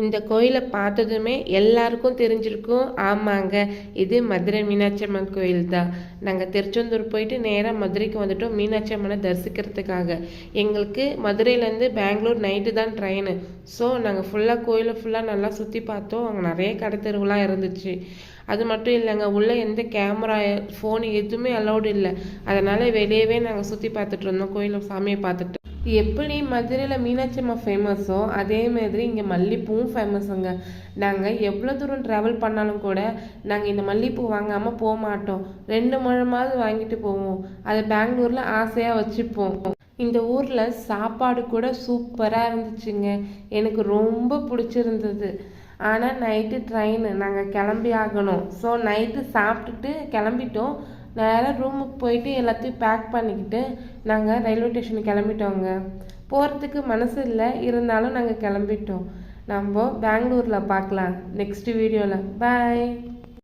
இந்த கோயிலை பார்த்ததுமே எல்லாருக்கும் தெரிஞ்சிருக்கும் ஆமாங்க இது மதுரை மீனாட்சி அம்மன் கோயில் தான். நாங்கள் திருச்செந்தூர் போயிட்டு நேராக மதுரைக்கு வந்துட்டோம் மீனாட்சி அம்மனை தரிசிக்கிறதுக்காக. எங்களுக்கு மதுரையிலேருந்து பெங்களூர் நைட்டு தான் ட்ரெயின் ஸோ நாங்கள் ஃபுல்லாக கோயிலை ஃபுல்லாக நல்லா சுற்றி பார்த்தோம். அங்கே நிறைய கடை தெருவுலாம் இருந்துச்சு. அது மட்டும் இல்லைங்க உள்ளே எந்த கேமரா ஃபோன் எதுவுமே அலௌடு இல்லை. அதனால் வெளியவே நாங்கள் சுற்றி பார்த்துட்டு இருந்தோம் கோயிலை சாமியை பார்த்துட்டு. எப்படி மதுரையில் மீனாட்சி அம்மா ஃபேமஸோ அதே மாதிரி இங்கே மல்லிப்பூவும் ஃபேமஸுங்க நாங்கள் எவ்வளோ தூரம் ட்ராவல் பண்ணாலும் கூட நாங்கள் இந்த மல்லிப்பூ வாங்காமல் போக மாட்டோம். ரெண்டு மழமாவது வாங்கிட்டு போவோம். அதை பெங்களூரில் ஆசையாக வச்சுப்போம். இந்த ஊரில் சாப்பாடு கூட சூப்பராக இருந்துச்சுங்க. எனக்கு ரொம்ப பிடிச்சிருந்தது. ஆனால் நைட்டு ட்ரெயின் நாங்கள் கிளம்பி ஆகணும். ஸோ நைட்டு சாப்பிட்டுட்டு கிளம்பிட்டோம். நேராக ரூமுக்கு போயிட்டு எல்லாத்தையும் பேக் பண்ணிக்கிட்டு நாங்கள் ரயில்வே ஸ்டேஷன் கிளம்பிட்டோங்க. போகிறதுக்கு மனசு இல்லை இருந்தாலும் நாங்கள் கிளம்பிட்டோம். நம்ம பெங்களூரில் பார்க்கலாம் நெக்ஸ்ட் வீடியோவில் பாய்